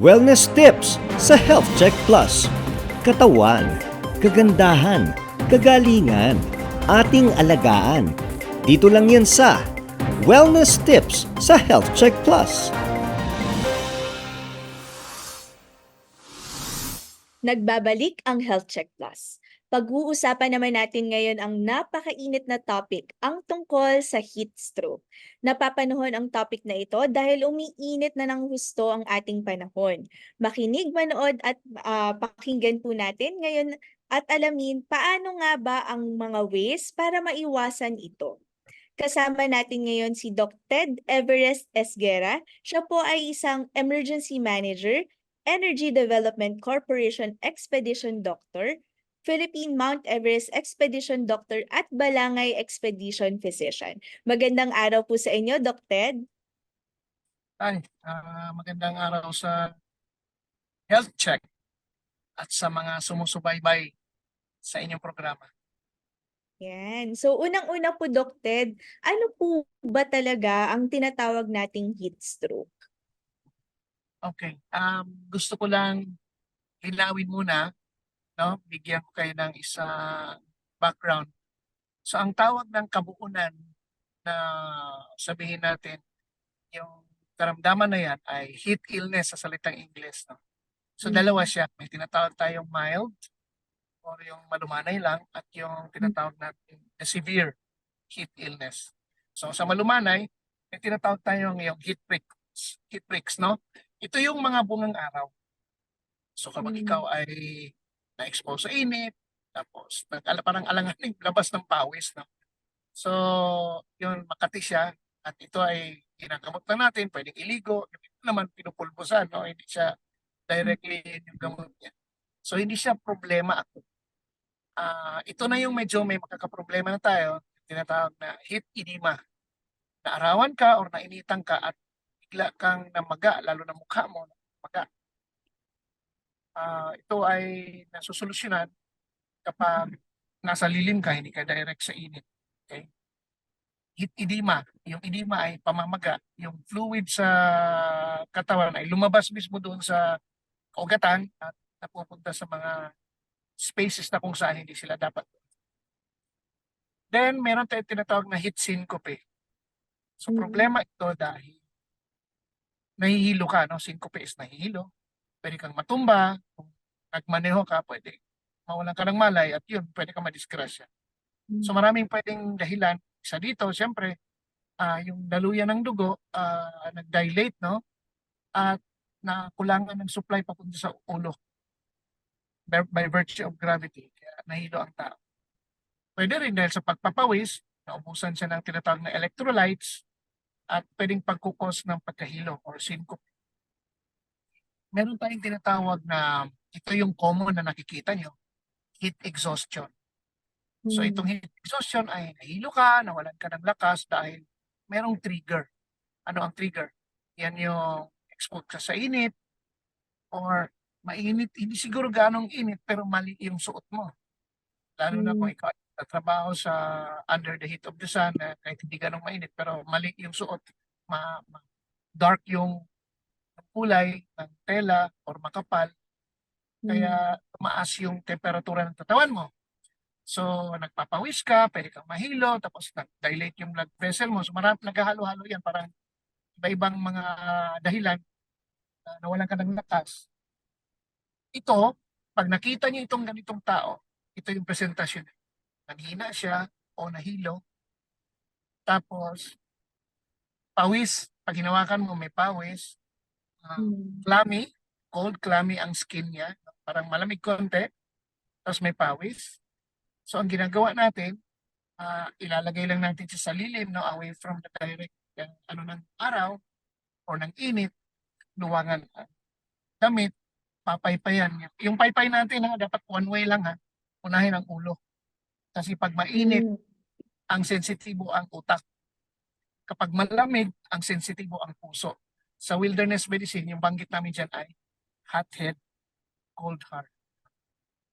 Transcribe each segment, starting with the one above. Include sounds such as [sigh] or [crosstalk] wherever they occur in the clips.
Wellness tips sa Health Check Plus. Katawan, kagandahan, kagalingan, ating alagaan. Dito lang yan sa Wellness tips sa Health Check Plus. Nagbabalik ang Health Check Plus. Pag-uusapan naman natin ngayon ang napakainit na topic, ang tungkol sa heat stroke. Napapanahon ang topic na ito dahil umiinit na ng husto ang ating panahon. Makinig, manood at ah, pakinggan po natin ngayon at alamin paano nga ba ang mga ways para maiwasan ito. Kasama natin ngayon si Dr. Ted Everest Esguera. Siya po ay isang emergency manager Energy Development Corporation Expedition Doctor, Philippine Mount Everest Expedition Doctor at Balangay Expedition Physician. Magandang araw po sa inyo, Dr. Ted. Ay, ah, magandang araw sa health check at sa mga sumusubaybay sa inyong programa. Yan. So, unang-una po, Dr. Ted, ano po ba talaga ang tinatawag nating heat stroke? Okay, um, gusto ko lang linawin muna, no? Bigyan ko kayo ng isang background. So, ang tawag ng kabuunan na sabihin natin, yung karamdaman na yan ay heat illness sa salitang Ingles. No? So, Mm. dalawa siya. May tinatawag tayong mild or yung malumanay lang at yung tinatawag natin na severe heat illness. So, sa malumanay, may tinatawag tayong yung heat pricks, heat pricks, no? Ito yung mga bungang araw. So, kapag Mm. ikaw ay na-expose sa init, tapos nag- parang alanganing [laughs] labas ng pawis, no? So, yun, makati siya at ito ay ginagamot na natin, pwedeng iligo, ito naman pinupulbusan, no? Hindi siya directly yung gamot niya. So, hindi siya problema ako. Ah, ito na yung medyo may makakaproblema na tayo, tinatawag na heat edema. Naarawan ka or nainitan ka at bigla kang namaga, lalo na mukha mo, maga. Ah, ito ay nasusolusyonan kapag nasa lilim ka, hindi ka direct sa init. Okay? Heat edema. Yung edema ay pamamaga. Yung fluid sa katawan ay lumabas mismo doon sa ugatan at napupunta sa mga spaces na kung saan hindi sila dapat. Then, meron tayong tinatawag na heat syncope. So, Mhm. problema ito dahil nahihilo ka, no? Syncope is nahihilo. Pwede kang matumba. Kung nagmaneho ka, pwede mawalan ka ng malay at yun, pwede kang madisgrasya. So maraming pwedeng dahilan. Isa dito, siyempre, ah, yung daluyan ng dugo, ah, nag-dilate, no? At nakulangan ng supply papunta sa ulo by, by virtue of gravity. Kaya nahilo ang tao. Pwede rin dahil sa pagpapawis, naubusan siya ng tinatawag na electrolytes at pwedeng pagkukos ng pagkahilo or syncope. Meron tayong tinatawag na ito yung common na nakikita nyo, heat exhaustion. So Mm. itong heat exhaustion ay nahilo ka, nawalan ka ng lakas dahil merong trigger. Ano ang trigger? Yan yung expose ka sa init or mainit, hindi siguro ganong init pero mali yung suot mo. Lalo na kung Mm. ikaw ay trabaho sa under the heat of the sun na kahit hindi ganong mainit pero mali yung suot, ma, ma- dark yung kulay ng tela or makapal kaya tumaas yung temperatura ng katawan mo. So, nagpapawis ka, pwede kang mahilo, tapos nag-dilate yung blood vessel mo. So, marami, naghahalo-halo yan, parang iba-ibang mga dahilan na nawalan ka ng lakas. Ito, pag nakita niyo itong ganitong tao, ito yung presentasyon. Nanghina siya o nahilo. Tapos, pawis, pag hinawakan mo may pawis. Ah, Mm. clammy, cold, clammy ang skin niya. Parang malamig konti. Tapos may pawis. So ang ginagawa natin, ah, ilalagay lang natin siya sa lilim, no, away from the direct yung, ano ng araw or ng init, luwangan ang damit, papaypayan. Yung paypay natin ha, dapat one way lang ha, unahin ang ulo. Kasi pag mainit, Mm. ang sensitibo ang utak. Kapag malamig, ang sensitibo ang puso. Sa wilderness medicine, yung banggit namin dyan ay hot head, cold heart.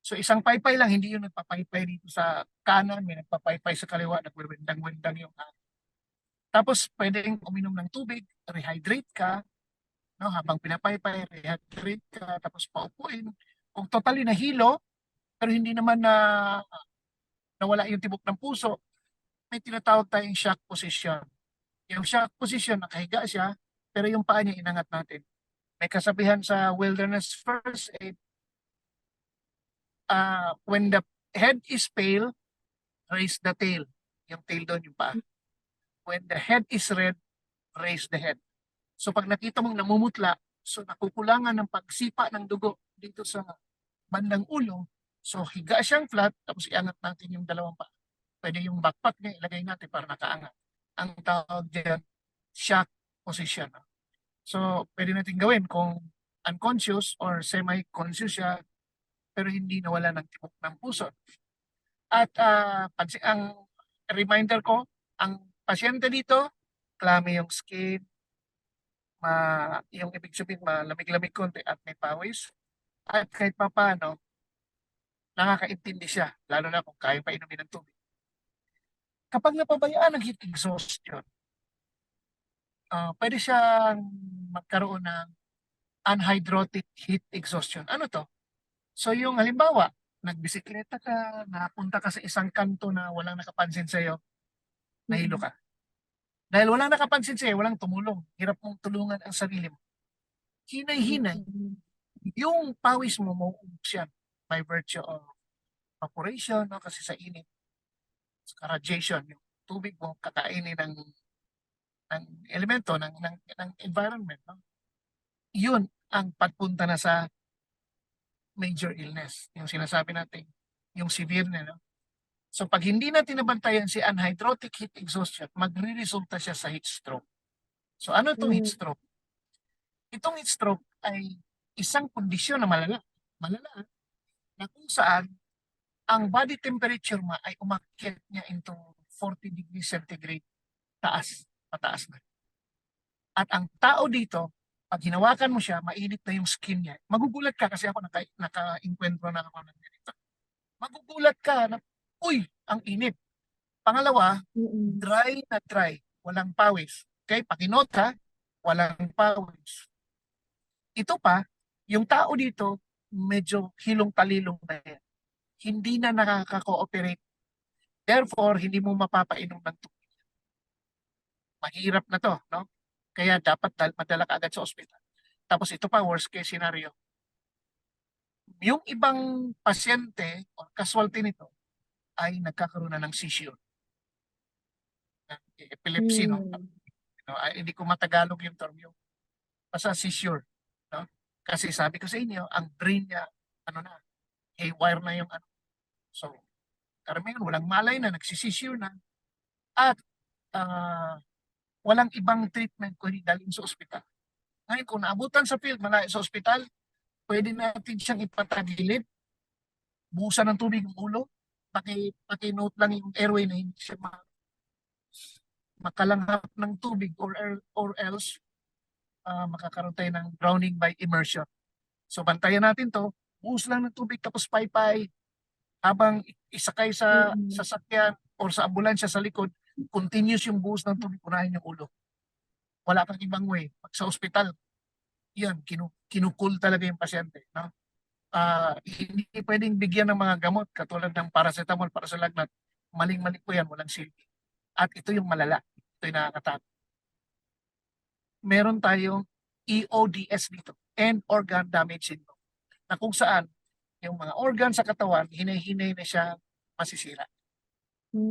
So isang paypay lang, hindi yung nagpapaypay dito sa kanan, may nagpapaypay sa kaliwa, nagwewendang-wendang yung hangin. Tapos pwedeng uminom ng tubig, rehydrate ka, no? Habang pinapaypay, rehydrate ka, tapos paupuin. Kung totally nahilo, pero hindi naman na nawala yung tibok ng puso, may tinatawag tayong shock position. Yung shock position, nakahiga siya, pero yung paa niya inangat natin. May kasabihan sa wilderness first aid, uh, when the head is pale, raise the tail. Yung tail doon, yung paa. When the head is red, raise the head. So pag nakita mong namumutla, so nakukulangan ng pagsipa ng dugo dito sa bandang ulo, so higa siyang flat, tapos iangat natin yung dalawang paa. Pwede yung backpack niya, ilagay natin para nakaangat. Ang tawag dyan, shock position. So, pwede natin gawin kung unconscious or semi-conscious siya, pero hindi nawala ng tibok ng puso. At ah, pansi- ang reminder ko, ang pasyente dito, clammy yung skin, ma, yung ibig sabihin malamig-lamig konti at may pawis. At kahit pa paano, nakakaintindi siya, lalo na kung kaya pa inumin ng tubig. Kapag napabayaan ng heat exhaustion, ah pwede siyang magkaroon ng anhydrotic heat exhaustion. Ano to? So yung halimbawa, nagbisikleta ka, napunta ka sa isang kanto na walang nakapansin sa'yo, nahilo ka. Dahil walang nakapansin sa'yo, walang tumulong. Hirap mong tulungan ang sarili mo. Hinay-hinay, Mm. yung pawis mo mauubos yan by virtue of evaporation, no? kasi sa init, sa radiation, yung tubig mo kakainin ng ng elemento ng ng, ng environment no? yun ang pagpunta na sa major illness yung sinasabi natin yung severe na no? so pag hindi natin nabantayan si anhydrotic heat exhaustion magre-resulta siya sa heat stroke so ano itong heat Mm. stroke itong heat stroke ay isang kondisyon na malala malala na kung saan ang body temperature mo ay umakyat niya into 40 degrees centigrade taas, pataas na. At ang tao dito, pag hinawakan mo siya, mainit na yung skin niya. Magugulat ka kasi ako naka, naka-encuentro na ako ng ganito. Magugulat ka na, uy, ang init. Pangalawa, dry na dry, walang pawis. Okay, pakinot ha, walang pawis. Ito pa, yung tao dito, medyo hilong-talilong na yan. Hindi na nakaka-cooperate. Therefore, hindi mo mapapainom ng tubig. Mahirap na to, no? Kaya dapat dal- madala ka agad sa ospital. Tapos ito pa, worst case scenario. Yung ibang pasyente o casualty nito ay nagkakaroon na ng seizure. Epilepsy, no? Mm. no? Ay, hindi ko matagalog yung term yung basta seizure. No? Kasi sabi ko sa inyo, ang brain niya, ano na, haywire na yung ano. So, karamihan, walang malay na, nagsisisure na. At ah, walang ibang treatment kundi dalhin sa ospital. Ngayon, kung naabutan sa field, malayo sa ospital, pwede natin siyang ipatagilid, buhusan ng tubig yung ulo, paki, paki-note lang yung airway na hindi siya ma, makalanghap ng tubig or, or else ah, makakaroon tayo ng drowning by immersion. So bantayan natin to, buhos lang ng tubig tapos paypay habang isakay sa Mm. sasakyan or sa ambulansya sa likod, continuous yung buhos ng tubig, unahin yung ulo. Wala kang ibang way. Pag sa ospital, yan, kinu kinukul talaga yung pasyente. No? Ah, hindi pwedeng bigyan ng mga gamot katulad ng paracetamol para sa lagnat. Maling-mali po yan, walang silbi. At ito yung malala. Ito yung nakakatakot. Meron tayong EODS dito, End Organ Damage Syndrome, na kung saan yung mga organ sa katawan, hinay-hinay na siya masisira.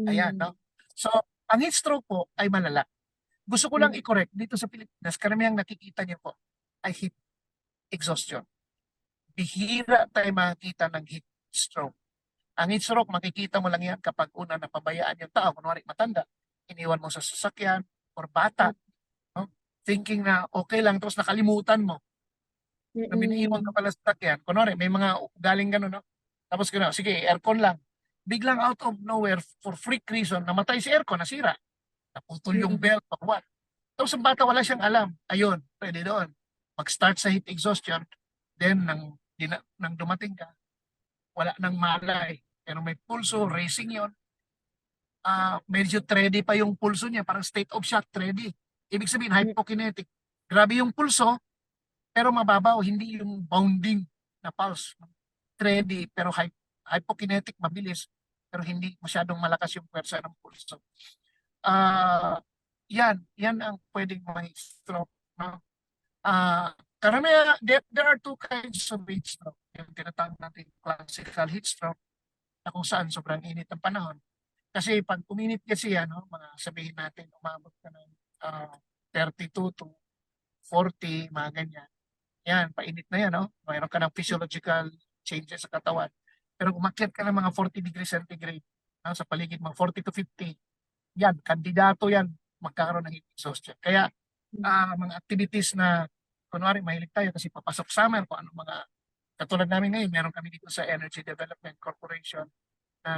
Ayan, Mm. no? So, ang heat stroke po ay malala. Gusto ko lang Mm. i-correct dito sa Pilipinas, karamihang nakikita niyo po ay heat exhaustion. Bihira tayo makikita ng heat stroke. Ang heat stroke, makikita mo lang yan kapag una napabayaan yung tao, kunwari matanda, iniwan mo sa sasakyan or bata, no? thinking na okay lang, tapos nakalimutan mo na binaiwan ka pala sa sasakyan. Kunwari, may mga galing gano'n, no? Tapos gano'n, sige, aircon lang. Biglang out of nowhere, for freak reason, namatay si aircon, nasira. Naputol yung Mm. belt or what. Tapos ang bata wala siyang alam. Ayun, pwede doon. Mag-start sa heat exhaustion, then nang, dina, nang dumating ka, wala nang malay. Pero may pulso, racing yon. Ah, medyo ready pa yung pulso niya, parang state of shock, ready. Ibig sabihin, Mm. hypokinetic. Grabe yung pulso, pero mababaw, hindi yung bounding na pulse. Steady, pero hy- hypokinetic, mabilis, pero hindi masyadong malakas yung pwersa ng pulso. Ah, yan, yan ang pwedeng may stroke. No? Ah, karamihan, there, there are two kinds of heat stroke. Yung tinatawag natin classical heat stroke na kung saan sobrang init ang panahon. Kasi pag uminit kasi yan, no, mga sabihin natin, umabot ka ng ah, 32 to 40, mga ganyan. Yan, painit na yan, no? Mayroon ka ng physiological changes sa katawan. Pero umakyat ka ng mga 40 degrees centigrade no, sa paligid mga 40 to 50, yan, kandidato yan magkakaroon ng heat exhaustion. Kaya ah, mga activities na kunwari mahilig tayo kasi papasok summer kung ano mga katulad namin ngayon, meron kami dito sa Energy Development Corporation na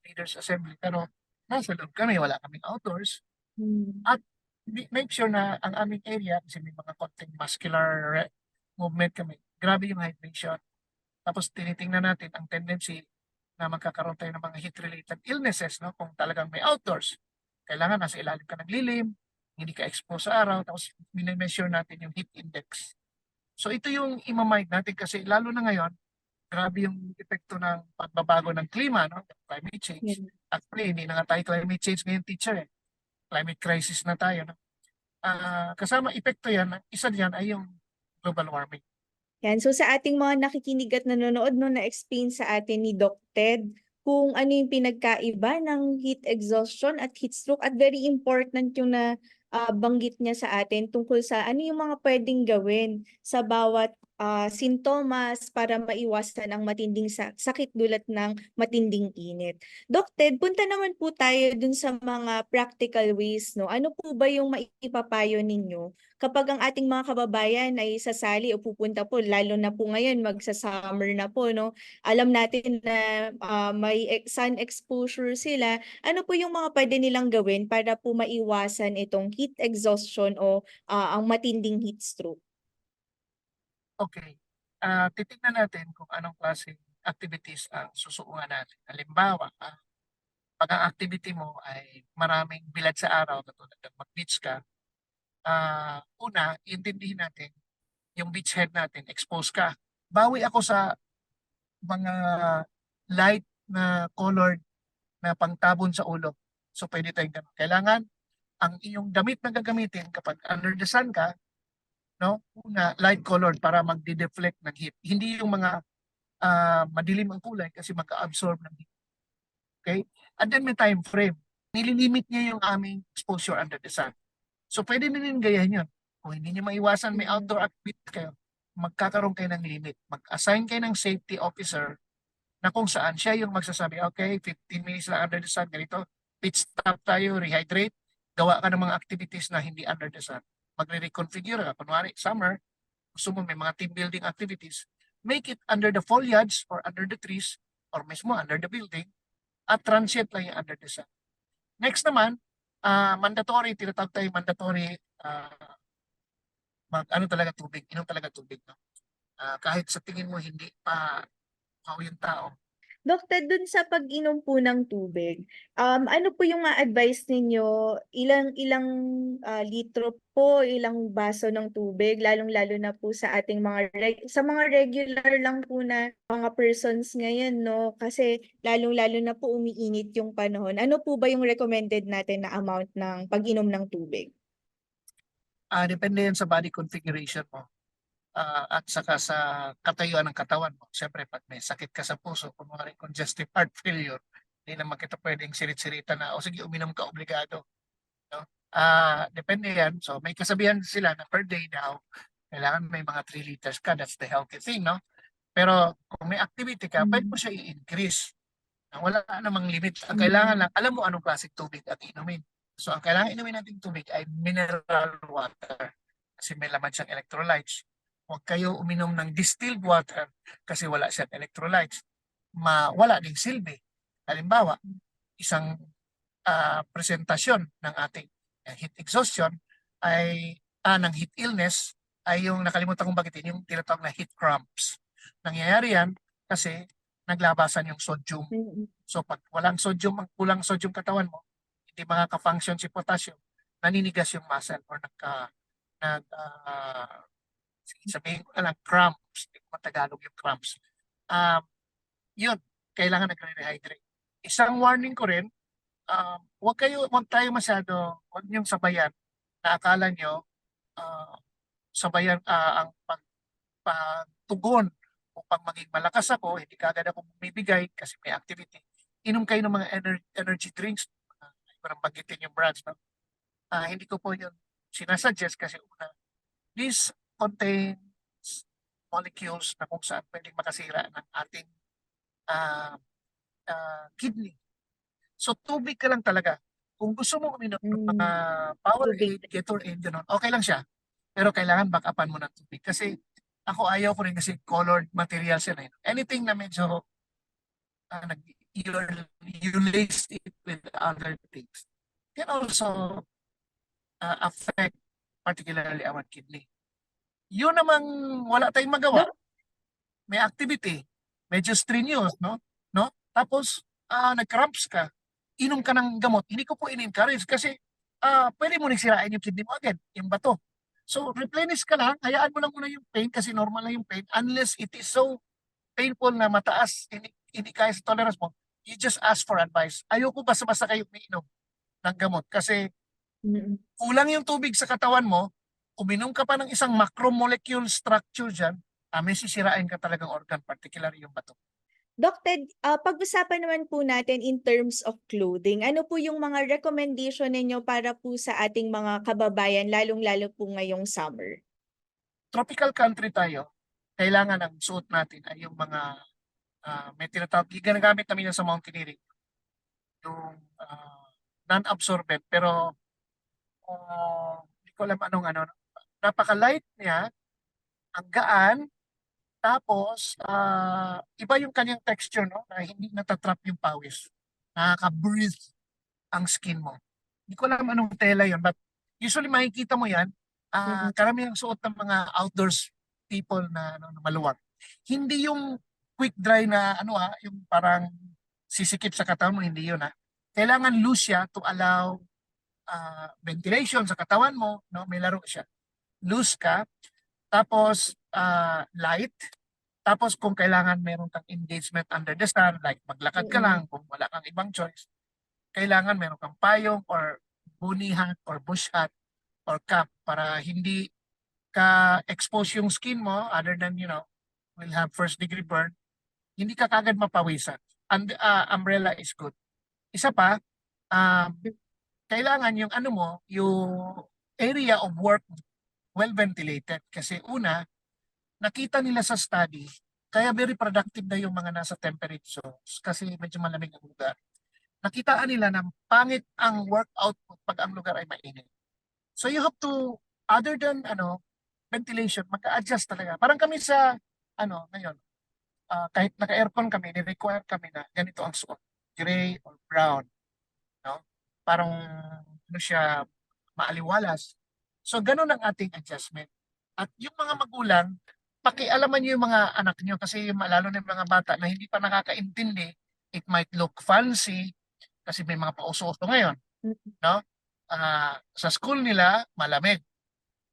Leaders Assembly pero nasa loob kami, wala kaming outdoors. Mm. Di- Make sure na ang aming area kasi may mga konting muscular movement kami. Grabe yung hydration. Tapos tinitingnan natin ang tendency na magkakaroon tayo ng mga heat-related illnesses no? kung talagang may outdoors. Kailangan nasa ilalim ka ng lilim, hindi ka exposed sa araw, tapos minimeasure natin yung heat index. So ito yung imamind natin kasi lalo na ngayon, grabe yung epekto ng pagbabago ng klima, no? climate change. Yan. Actually, hindi na nga tayo climate change ngayon, teacher. Eh. Climate crisis na tayo. No? Ah, kasama epekto yan, isa diyan ay yung global warming. Yan. So sa ating mga nakikinig at nanonood no na-explain sa atin ni Doc Ted kung ano yung pinagkaiba ng heat exhaustion at heat stroke at very important yung na ah, banggit niya sa atin tungkol sa ano yung mga pwedeng gawin sa bawat ah, sintomas para maiwasan ang matinding sa- sakit dulot ng matinding init. Doc Ted, punta naman po tayo dun sa mga practical ways, no? Ano po ba yung maipapayo ninyo kapag ang ating mga kababayan ay sasali o pupunta po, lalo na po ngayon, magsa-summer na po, no? Alam natin na ah, may ex- sun exposure sila. Ano po yung mga pwede nilang gawin para po maiwasan itong heat exhaustion o ah, ang matinding heat stroke? Okay. Ah, titingnan natin kung anong klaseng activities ang susuungan natin. Halimbawa, ah, pag ang activity mo ay maraming bilad sa araw, katulad ng mag-beach ka, ah, una, intindihin natin yung beach head natin, expose ka. Bawi ako sa mga light na colored na pangtabon sa ulo. So pwede tayong ganun. Kailangan ang iyong damit na gagamitin kapag under the sun ka, no? Una, light colored para magde-deflect ng heat. Hindi yung mga ah, madilim ang kulay kasi magka-absorb ng heat. Okay? And then may time frame. Nililimit niya yung aming exposure under the sun. So pwede na rin gayahin yun. Kung hindi niyo maiwasan may outdoor activity kayo, magkakaroon kayo ng limit. Mag-assign kayo ng safety officer na kung saan siya yung magsasabi, okay, 15 minutes lang under the sun, ganito, pit stop tayo, rehydrate, gawa ka ng mga activities na hindi under the sun magre-reconfigure ka. Kunwari, summer, gusto mo may mga team building activities, make it under the foliage or under the trees or mismo under the building at transient lang yung under the sun. Next naman, ah, mandatory, tinatawag tayo mandatory ah, mag, ano talaga tubig, inom talaga tubig. No? Ah, kahit sa tingin mo hindi pa pao yung tao, Doc Ted, dun sa pag-inom po ng tubig, um, ano po yung ma-advise ninyo? Ilang ilang ah, litro po, ilang baso ng tubig, lalong-lalo na po sa ating mga reg- sa mga regular lang po na mga persons ngayon, no? Kasi lalong-lalo na po umiinit yung panahon. Ano po ba yung recommended natin na amount ng pag-inom ng tubig? Ah, depende yan sa body configuration mo. Ah, at saka sa katayuan ng katawan mo. Siyempre, pag may sakit ka sa puso, kunwari congestive heart [laughs] failure, hindi naman kita pwedeng sirit-sirita na, o sige, uminom ka obligado. No? Ah, depende yan. So, may kasabihan sila na per day daw, kailangan may mga 3 liters ka. That's the healthy thing, no? Pero kung may activity ka, pwede mo siya i-increase. Wala namang limit. Ang kailangan lang, alam mo anong klaseng tubig at inumin. So, ang kailangan inumin natin tubig ay mineral water. Kasi may laman siyang electrolytes. Huwag kayo uminom ng distilled water kasi wala siyang electrolytes. Ma, wala ding silbi. Halimbawa, isang ah, presentasyon ng ating eh, heat exhaustion ay ah, ng heat illness ay yung nakalimutan kong bagitin, yung tinatawag na heat cramps. Nangyayari yan kasi naglabasan yung sodium. So pag walang sodium, ang kulang sodium katawan mo, hindi makaka-function si potassium, naninigas yung muscle or nagka, nag, sige, sabihin ko na lang cramps, hindi ko matagalog yung cramps. Um, yun, kailangan nagre-rehydrate. Isang warning ko rin, um, huwag kayo, huwag tayo masyado, huwag niyong sabayan na akala nyo ah, sabayan ah, ang pag, pagtugon upang maging malakas ako, hindi kagad ako bumibigay kasi may activity. Inom kayo ng mga ener- energy drinks, uh, parang banggitin yung brands. No? Ah, hindi ko po yun sinasuggest kasi una, this contains molecules na kung saan pwedeng makasira ng ating ah, ah, kidney. So tubig ka lang talaga. Kung gusto mo uminom ng mga Powerade, Tubig. Gatorade, gano'n, okay lang siya. Pero kailangan back-upan mo ng tubig. Kasi ako ayaw ko rin kasi colored materials yan. Eh. Anything na medyo uh, nag, you're, you lace it with other things can also uh, affect particularly our kidney. Yun namang wala tayong magawa. May activity, medyo strenuous, no? No? Tapos ah nag-cramps ka, inom ka ng gamot. Hindi ko po in-encourage kasi ah pwede mo nagsirain yung kidney mo agad, yung bato. So replenish ka lang, hayaan mo lang muna yung pain kasi normal lang yung pain unless it is so painful na mataas, hindi, hindi kaya sa tolerance mo, you just ask for advice. Ayoko basta-basta kayo umiinom ng gamot kasi kulang yung tubig sa katawan mo, uminom ka pa ng isang macromolecule structure dyan, ah, may sisirain ka talagang organ, particularly yung bato. Doc Ted, ah, pag-usapan naman po natin in terms of clothing. Ano po yung mga recommendation ninyo para po sa ating mga kababayan, lalong-lalo po ngayong summer? Tropical country tayo, kailangan ang suot natin ay yung mga ah, may tinatawag, ginagamit namin sa mountaineering, yung ah, non-absorbent, pero hindi ko alam anong ano, napaka-light niya, ang gaan, tapos ah, iba yung kanyang texture, no? Na hindi natatrap yung pawis. Nakaka-breathe ang skin mo. Hindi ko alam anong tela yun, but usually makikita mo yan, ah Mhm. karamihan suot ng mga outdoors people na, ano, na maluwag. Hindi yung quick dry na ano ah, yung parang sisikip sa katawan mo, hindi yun ah. Kailangan loose siya to allow ah, ventilation sa katawan mo, no? May laro siya. Loose ka, tapos ah, light, tapos kung kailangan meron kang engagement under the sun, like maglakad ka lang, kung wala kang ibang choice, kailangan meron kang payong or bunny hat or bush hat or cap para hindi ka expose yung skin mo other than, you know, will have first degree burn, hindi ka kagad mapawisan. And ah, umbrella is good. Isa pa, um, kailangan yung ano mo, yung area of work well ventilated. Kasi una, nakita nila sa study, kaya very productive na yung mga nasa temperate zones kasi medyo malamig ang lugar. Nakitaan nila na pangit ang work output pag ang lugar ay mainit. So you have to, other than ano, ventilation, magka-adjust talaga. Parang kami sa, ano, ngayon, ah, kahit naka-aircon kami, ni-require kami na ganito ang suot, gray or brown. No? Parang, ano siya, maaliwalas. So, ganun ang ating adjustment. At yung mga magulang, pakialaman niyo yung mga anak niyo kasi lalo na yung mga bata na hindi pa nakakaintindi, it might look fancy kasi may mga pauso-uso ngayon. No? Ah, sa school nila, malamig.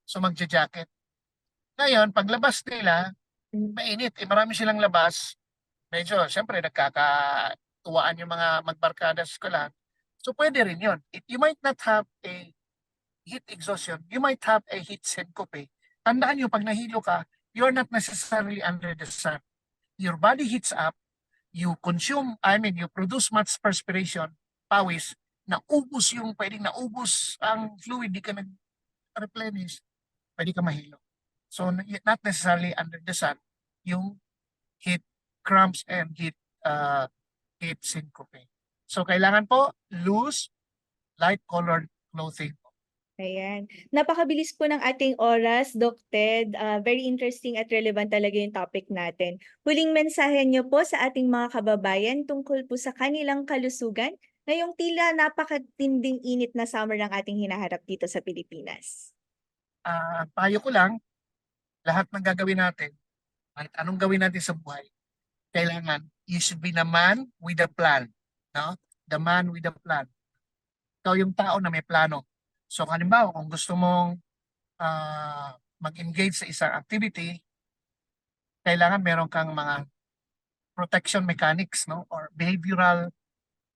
So, magja-jacket. Ngayon, paglabas nila, Mm. mainit. Eh, marami silang labas. Medyo, syempre, nagkakatuwaan yung mga magbarkada sa eskwelahan. So, pwede rin yun. It, you might not have a heat exhaustion. You might have a heat syncope. Tandaan nyo, pag nahilo ka, you're not necessarily under the sun. Your body heats up, you consume, I mean, you produce much perspiration, pawis, naubos yung, pwedeng naubos ang fluid, di ka nag-replenish, pwede ka mahilo. So, not necessarily under the sun, yung heat cramps and heat, uh, heat syncope. So, kailangan po, loose, light-colored clothing. Ayan. Napakabilis po ng ating oras, Doc Ted. Ah, very interesting at relevant talaga yung topic natin. Huling mensahe niyo po sa ating mga kababayan tungkol po sa kanilang kalusugan ngayong tila napakatinding init na summer ng ating hinaharap dito sa Pilipinas. Ah, payo ko lang, lahat ng gagawin natin, kahit anong gawin natin sa buhay, kailangan, you should be the man with a plan. No? The man with a plan. Ikaw yung tao na may plano. So, halimbawa, kung gusto mong ah, mag-engage sa isang activity, kailangan meron kang mga protection mechanics no or behavioral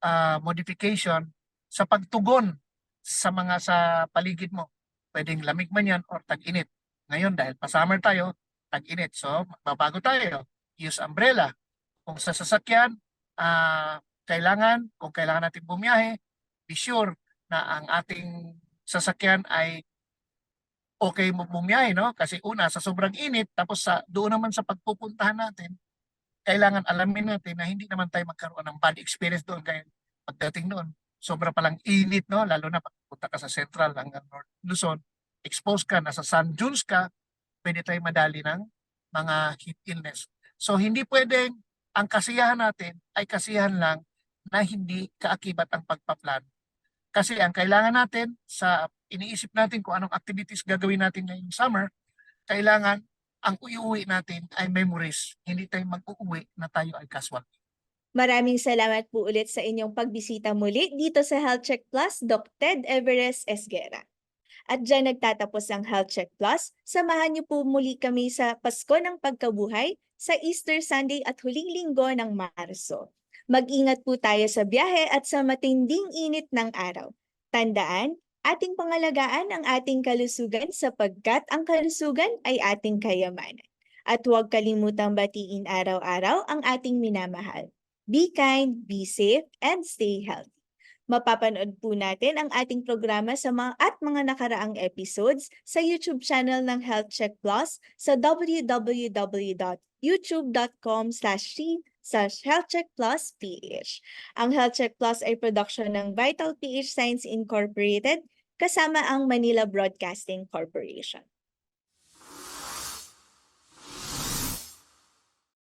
uh, modification sa pagtugon sa mga sa paligid mo. Pwedeng lamig man yan or tag-init. Ngayon dahil pa-summer tayo, tag-init. So babago tayo. Use umbrella. Kung sa sasakyan, ah, kailangan, kung kailangan natin bumiyahe, be sure na ang ating sasakyan ay okay mo bumiyahe, no? Kasi una, sa sobrang init, tapos sa doon naman sa pagpupuntahan natin, kailangan alamin natin na hindi naman tayo magkaroon ng bad experience doon kaya pagdating doon. Sobra palang init, no? Lalo na pagpunta ka sa Central hanggang North Luzon, expose ka, nasa sun dunes ka, pwede tayo madali ng mga heat illness. So hindi pwedeng ang kasiyahan natin ay kasiyahan lang na hindi kaakibat ang pagpaplan. Kasi ang kailangan natin sa iniisip natin kung anong activities gagawin natin ngayong summer, kailangan ang iuwi natin ay memories. Hindi tayo mag-uuwi na tayo ay casual. Maraming salamat po ulit sa inyong pagbisita muli dito sa Health Check Plus, Doc Ted Everest Esguera. At dyan nagtatapos ang Health Check Plus. Samahan niyo po muli kami sa Pasko ng Pagkabuhay sa Easter Sunday at huling linggo ng Marso. Mag-ingat po tayo sa biyahe at sa matinding init ng araw. Tandaan, ating pangalagaan ang ating kalusugan sapagkat ang kalusugan ay ating kayamanan. At huwag kalimutang batiin araw-araw ang ating minamahal. Be kind, be safe, and stay healthy. Mapapanood po natin ang ating programa sa mga at mga nakaraang episodes sa YouTube channel ng Health Check Plus sa www.youtube.com slash Health Check Plus PH. Ang Health Check Plus ay production ng Vital PH Science Incorporated kasama ang Manila Broadcasting Corporation.